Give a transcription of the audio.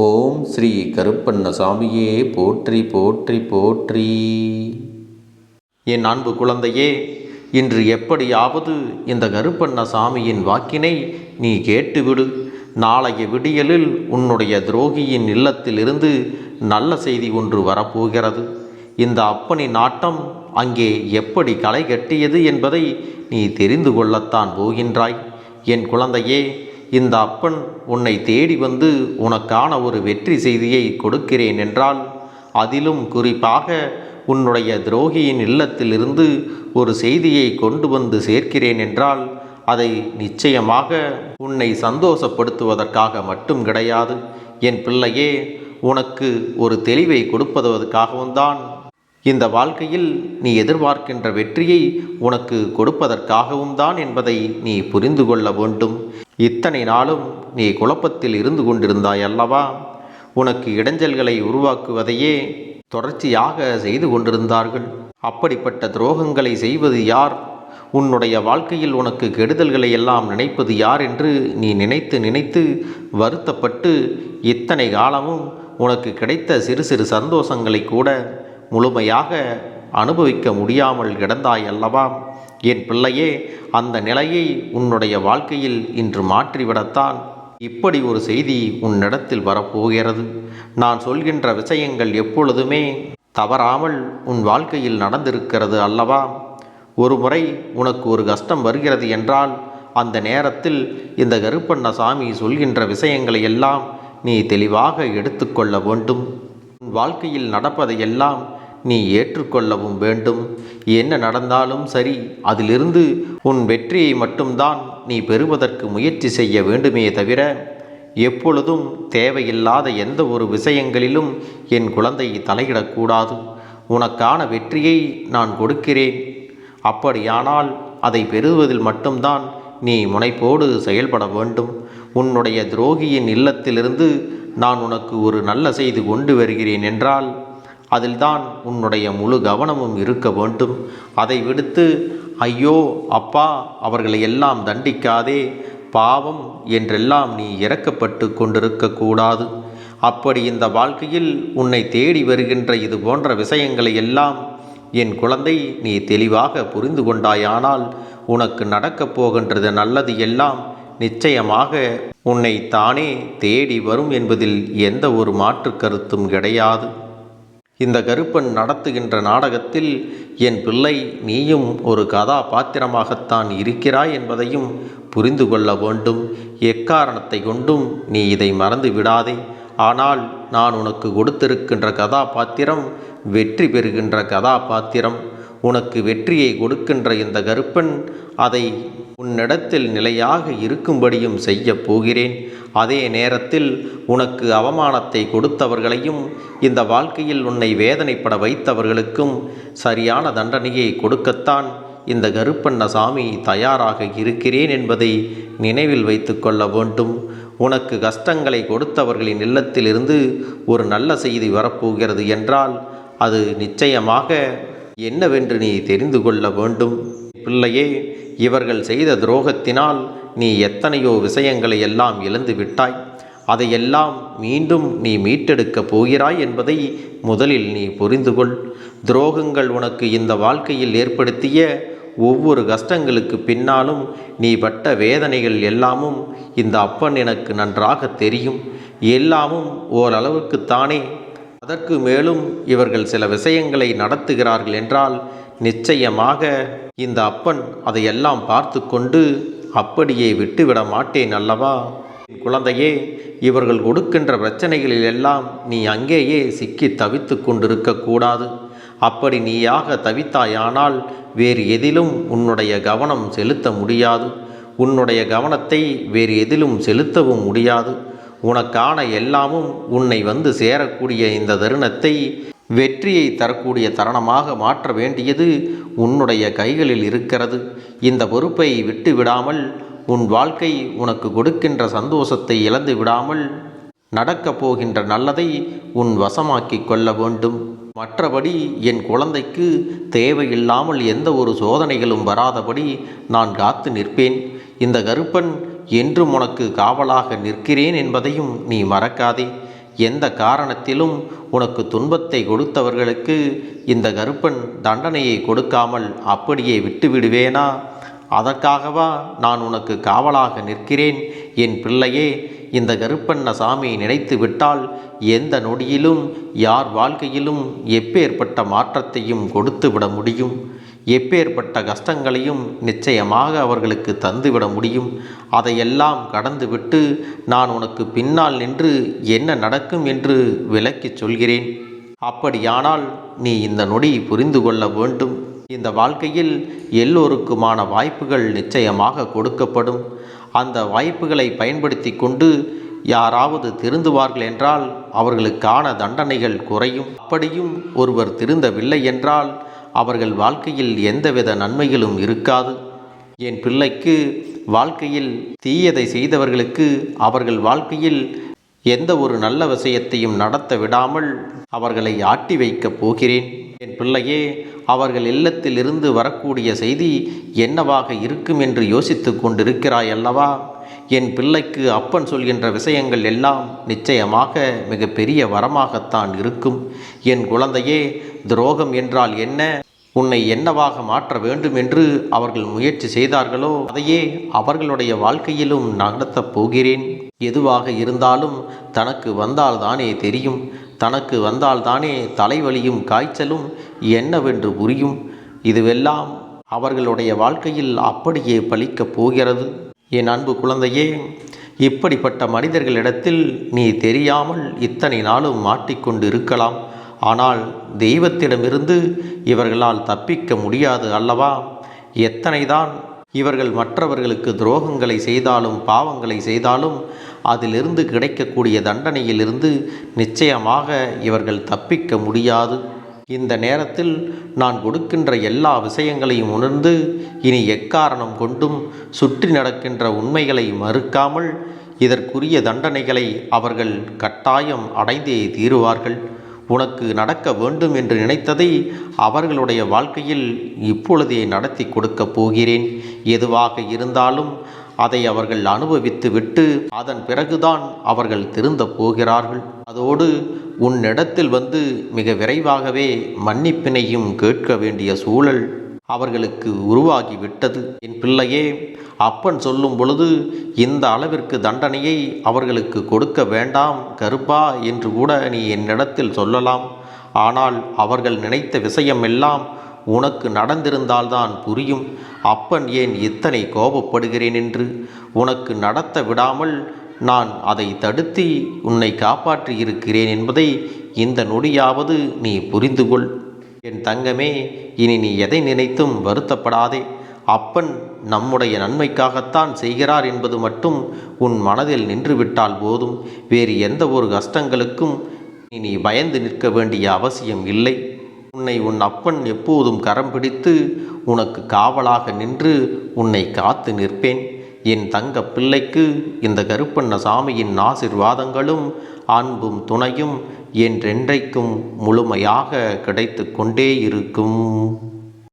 ஓம் ஸ்ரீ கருப்பண்ண சாமியே போற்றி போற்றி போற்றி. என் அன்பு குழந்தையே இன்று எப்படியாவது இந்த கருப்பண்ண சாமியின் வாக்கினை நீ கேட்டுவிடு. நாளைய விடியலில் உன்னுடைய துரோகியின் இல்லத்திலிருந்து நல்ல செய்தி ஒன்று வரப்போகிறது. இந்த அப்பனி நாட்டம் அங்கே எப்படி களை கட்டியது என்பதை நீ தெரிந்து கொள்ளத்தான் போகின்றாய். என் குழந்தையே இந்த அப்பன் உன்னை தேடி வந்து உனக்கான ஒரு வெற்றி செய்தியை கொடுக்கிறேன் என்றால் அதிலும் குறிப்பாக உன்னுடைய துரோகியின் இல்லத்திலிருந்து ஒரு செய்தியை கொண்டு வந்து சேர்க்கிறேன் என்றால் அதை நிச்சயமாக உன்னை சந்தோஷப்படுத்துவதற்காக மட்டும் கிடையாது. என் பிள்ளையே உனக்கு ஒரு தெளிவை கொடுப்பதற்காகவும் தான் இந்த வாழ்க்கையில் நீ எதிர்பார்க்கின்ற வெற்றியை உனக்கு கொடுப்பதற்காகவும் தான் என்பதை நீ புரிந்து கொள்ள வேண்டும். இத்தனை நாளும் நீ குழப்பத்தில் இருந்து கொண்டிருந்தாய் அல்லவா? உனக்கு இடைஞ்சல்களை உருவாக்குவதையே தொடர்ச்சியாக செய்து கொண்டிருந்தார்கள். அப்படிப்பட்ட துரோகங்களை செய்வது யார்? உன்னுடைய வாழ்க்கையில் உனக்கு கெடுதல்களை எல்லாம் நினைப்பது யார் என்று நீ நினைத்து நினைத்து வருத்தப்பட்டு இத்தனை காலமும் உனக்கு கிடைத்த சிறு சிறு சந்தோஷங்களை கூட முழுமையாக அனுபவிக்க முடியாமல் கிடந்தாய் அல்லவா? என் பிள்ளையே அந்த நிலையை உன்னுடைய வாழ்க்கையில் இன்று மாற்றிவிடத்தான். இப்படி ஒரு செய்தி உன்னிடத்தில் வரப்போகிறது. நான் சொல்கின்ற விஷயங்கள் எப்பொழுதுமே தவறாமல் உன் வாழ்க்கையில் நடந்திருக்கிறது அல்லவா? ஒரு முறை உனக்கு ஒரு கஷ்டம் வருகிறது என்றால் அந்த நேரத்தில் இந்த கருப்பண்ணசாமி சொல்கின்ற விஷயங்களை எல்லாம் நீ தெளிவாக எடுத்துக்கொள்ள வேண்டும். உன் வாழ்க்கையில் நடப்பதையெல்லாம் நீ ஏற்றுக்கொள்ளவும் வேண்டும். என்ன நடந்தாலும் சரி அதிலிருந்து உன் வெற்றியை மட்டும்தான் நீ பெறுவதற்கு முயற்சி செய்ய வேண்டுமே தவிர எப்பொழுதும் தேவையில்லாத எந்த ஒரு விஷயங்களிலும் என் குழந்தை தலையிடக்கூடாது. உனக்கான வெற்றியை நான் கொடுக்கிறேன். அப்படியானால் அதை பெறுவதில் மட்டும்தான் நீ முனைப்போடு செயல்பட வேண்டும். உன்னுடைய துரோகியின் இல்லத்திலிருந்து நான் உனக்கு ஒரு நல்ல செய்தி கொண்டு வருகிறேன் என்றால் அதில்தான் உன்னுடைய முழு கவனமும் இருக்க வேண்டும். அதை விடுத்து ஐயோ அப்பா அவர்களை எல்லாம் தண்டிக்காதே. பாவம் என்றெல்லாம் நீ இறக்கப்பட்டு கொண்டிருக்கக்கூடாது அப்படி இந்த வாழ்க்கையில் உன்னை தேடி வருகின்ற இது போன்ற விஷயங்களை எல்லாம் என் குழந்தை நீ தெளிவாக புரிந்து கொண்டாயானால் உனக்கு நடக்கப் போகின்றது நல்லது எல்லாம் நிச்சயமாக உன்னை தானே தேடி வரும் என்பதில் எந்த ஒரு மாற்று கருத்தும் கிடையாது. இந்த கருப்பன் நடத்துகின்ற நாடகத்தில் என் பிள்ளை நீயும் ஒரு கதாபாத்திரமாகத்தான் இருக்கிறாய் என்பதையும் புரிந்து கொள்ள வேண்டும். எக்காரணத்தை கொண்டும் நீ இதை மறந்து விடாதே. ஆனால் நான் உனக்கு கொடுத்திருக்கின்ற கதாபாத்திரம் வெற்றி பெறுகின்ற கதாபாத்திரம். உனக்கு வெற்றியை கொடுக்கின்ற இந்த கருப்பன் அதை உன்னிடத்தில் நிலையாக இருக்கும்படியும் செய்யப் போகிறேன். அதே நேரத்தில் உனக்கு அவமானத்தை கொடுத்தவர்களையும் இந்த வாழ்க்கையில் உன்னை வேதனைப்பட வைத்தவர்களுக்கும் சரியான தண்டனையை கொடுக்கத்தான் இந்த கருப்பண்ணசாமி தயாராக இருக்கிறேன் என்பதை நினைவில் வைத்து கொள்ள வேண்டும். உனக்கு கஷ்டங்களை கொடுத்தவர்களின் இல்லத்திலிருந்து ஒரு நல்ல செய்தி வரப்போகிறது என்றால் அது நிச்சயமாக என்னவென்று நீ தெரிந்து கொள்ள வேண்டும்? பிள்ளையே இவர்கள் செய்த துரோகத்தினால் நீ எத்தனையோ விஷயங்களை எல்லாம் இழந்து விட்டாய். அதையெல்லாம் மீண்டும் நீ மீட்டெடுக்கப் போகிறாய் என்பதை முதலில் நீ புரிந்து கொள். துரோகங்கள் உனக்கு இந்த வாழ்க்கையில் ஏற்படுத்திய ஒவ்வொரு கஷ்டங்களுக்கு பின்னாலும் நீ பட்ட வேதனைகள் எல்லாமும் இந்த அப்பன் எனக்கு நன்றாக தெரியும். எல்லாமும் ஓரளவுக்குத்தானே அதற்கு மேலும் இவர்கள் சில விஷயங்களை நடத்துகிறார்கள் என்றால் நிச்சயமாக இந்த அப்பன் அதையெல்லாம் பார்த்து கொண்டு அப்படியே விட்டுவிட மாட்டேன் அல்லவா? குழந்தையே இவர்கள் கொடுக்கின்ற பிரச்சனைகளில் எல்லாம் நீ அங்கேயே சிக்கி தவித்து கொண்டிருக்கக்கூடாது அப்படி நீயாக தவித்தாயானால் வேறு எதிலும் உன்னுடைய கவனம் செலுத்த முடியாது. உன்னுடைய கவனத்தை வேறு எதிலும் செலுத்தவும் முடியாது. உனக்கான எல்லாமும் உன்னை வந்து சேரக்கூடிய இந்த தருணத்தை வெற்றியை தரக்கூடிய தருணமாக மாற்ற வேண்டியது உன்னுடைய கைகளில் இருக்கிறது. இந்த பொறுப்பை விட்டு விடாமல் உன் வாழ்க்கை உனக்கு கொடுக்கின்ற சந்தோஷத்தை இழந்து விடாமல் நடக்கப் போகின்ற நல்லதை உன் வசமாக்கிக் கொள்ள வேண்டும். மற்றபடி என் குழந்தைக்கு தேவையில்லாமல் எந்த ஒரு சோதனைகளும் வராதபடி நான் காத்து நிற்பேன். இந்த கருப்பன் என்றும் உனக்கு காவலாக நிற்கிறேன் என்பதையும் நீ மறக்காதே. எந்த காரணத்திலும் உனக்கு துன்பத்தை கொடுத்தவர்களுக்கு இந்த கருப்பன் தண்டனையை கொடுக்காமல் அப்படியே விட்டுவிடுவேனா? அதற்காகவா நான் உனக்கு காவலாக நிற்கிறேன்? என் பிள்ளையே இந்த கருப்பண்ண சாமி நினைத்து விட்டால் எந்த நொடியிலும் யார் வாழ்க்கையிலும் எப்பேற்பட்ட மாற்றத்தையும் கொடுத்து விட முடியும். எப்பேற்பட்ட கஷ்டங்களையும் நிச்சயமாக அவர்களுக்கு தந்துவிட முடியும். அதையெல்லாம் கடந்துவிட்டு நான் உனக்கு பின்னால் நின்று என்ன நடக்கும் என்று விளக்கிச் சொல்கிறேன். அப்படியானால் நீ இந்த நொடி புரிந்து கொள்ள வேண்டும். இந்த வாழ்க்கையில் எல்லோருக்குமான வாய்ப்புகள் நிச்சயமாக கொடுக்கப்படும். அந்த வாய்ப்புகளை பயன்படுத்தி கொண்டு யாராவது திருந்துவார்கள் என்றால் அவர்களுக்கான தண்டனைகள் குறையும். அப்படியும் ஒருவர் திருந்தவில்லை என்றால் அவர்கள் வாழ்க்கையில் எந்தவித நன்மைகளும் இருக்காது. என் பிள்ளைக்கு வாழ்க்கையில் தீயதை செய்தவர்களுக்கு அவர்கள் வாழ்க்கையில் எந்த ஒரு நல்ல விஷயத்தையும் நடத்த விடாமல் அவர்களை ஆட்டி வைக்கப் போகிறேன். என் பிள்ளையே அவர்கள் இல்லத்திலிருந்து வரக்கூடிய செய்தி என்னவாக இருக்கும் என்று யோசித்து கொண்டிருக்கிறாய் அல்லவா? என் பிள்ளைக்கு அப்பன் சொல்கின்ற விஷயங்கள் எல்லாம் நிச்சயமாக மிகப்பெரிய வரமாகத்தான் இருக்கும். என் குழந்தையே துரோகம் என்றால் என்ன? உன்னை என்னவாக மாற்ற வேண்டும் என்று அவர்கள் முயற்சி செய்தார்களோ அதையே அவர்களுடைய வாழ்க்கையிலும் நடத்தப் போகிறேன். எதுவாக இருந்தாலும் தனக்கு வந்தால்தானே தெரியும். தனக்கு வந்தால்தானே தலைவலியும் காய்ச்சலும் என்னவென்று புரியும். இதுவெல்லாம் அவர்களுடைய வாழ்க்கையில் அப்படியே பலிக்கப் போகிறது. என் அன்பு குழந்தையே இப்படிப்பட்ட மனிதர்களிடத்தில் நீ தெரியாமல் இத்தனை நாளும் மாட்டிக்கொண்டு இருக்கலாம் ஆனால் தெய்வத்திடமிருந்து இவர்களால் தப்பிக்க முடியாது அல்லவா? எத்தனைதான் இவர்கள் மற்றவர்களுக்கு துரோகங்களை செய்தாலும் பாவங்களை செய்தாலும் அதிலிருந்து கிடைக்கக்கூடிய தண்டனையிலிருந்து நிச்சயமாக இவர்கள் தப்பிக்க முடியாது. இந்த நேரத்தில் நான் கொடுக்கின்ற எல்லா விஷயங்களையும் உணர்ந்து இனி எக்காரணம் கொண்டும் சுற்றி நடக்கின்ற உண்மைகளை மறுக்காமல் இதற்குரிய தண்டனைகளை அவர்கள் கட்டாயம் அடைந்தே தீருவார்கள். உனக்கு நடக்க வேண்டும் என்று நினைத்ததை அவர்களுடைய வாழ்க்கையில் இப்பொழுதே நடத்தி கொடுக்கப் போகிறேன். எதுவாக இருந்தாலும் அதை அவர்கள் அனுபவித்து விட்டு அதன் பிறகுதான் அவர்கள் திருந்த போகிறார்கள். அதோடு உன்னிடத்தில் வந்து மிக விரைவாகவே மன்னிப்பினையும் கேட்க வேண்டிய சூழல் அவர்களுக்கு உருவாகிவிட்டது. என் பிள்ளையே அப்பன் சொல்லும் பொழுது இந்த அளவிற்கு தண்டனையை அவர்களுக்கு கொடுக்க வேண்டாம் கருப்பா என்று கூட நீ என்னிடத்தில் சொல்லலாம். ஆனால் அவர்கள் நினைத்த விஷயமெல்லாம் உனக்கு நடந்திருந்தால்தான் புரியும். அப்பன் ஏன் இத்தனை கோபப்படுகிறேன் என்று? உனக்கு நடத்த விடாமல் நான் அதை தடுத்து உன்னை காப்பாற்றி இருக்கிறேன் என்பதை இந்த நொடியாவது நீ புரிந்து கொள். என் தங்கமே இனி நீ எதை நினைத்தும் வருத்தப்படாதே. அப்பன் நம்முடைய நன்மைக்காகத்தான் செய்கிறார் என்பது மட்டும் உன் மனதில் நின்றுவிட்டால் போதும். வேறு எந்த ஒரு கஷ்டங்களுக்கும் நீ பயந்து நிற்க வேண்டிய அவசியம் இல்லை. உன்னை உன் அப்பன் எப்போதும் கரம் பிடித்து உனக்கு காவலாக நின்று உன்னை காத்து நிற்பேன். என் தங்க பிள்ளைக்கு இந்த கருப்பண்ண சாமியின் ஆசிர்வாதங்களும் அன்பும் துணையும் என்றென்றைக்கும் முழுமையாக கிடைத்து கொண்டே இருக்கும்.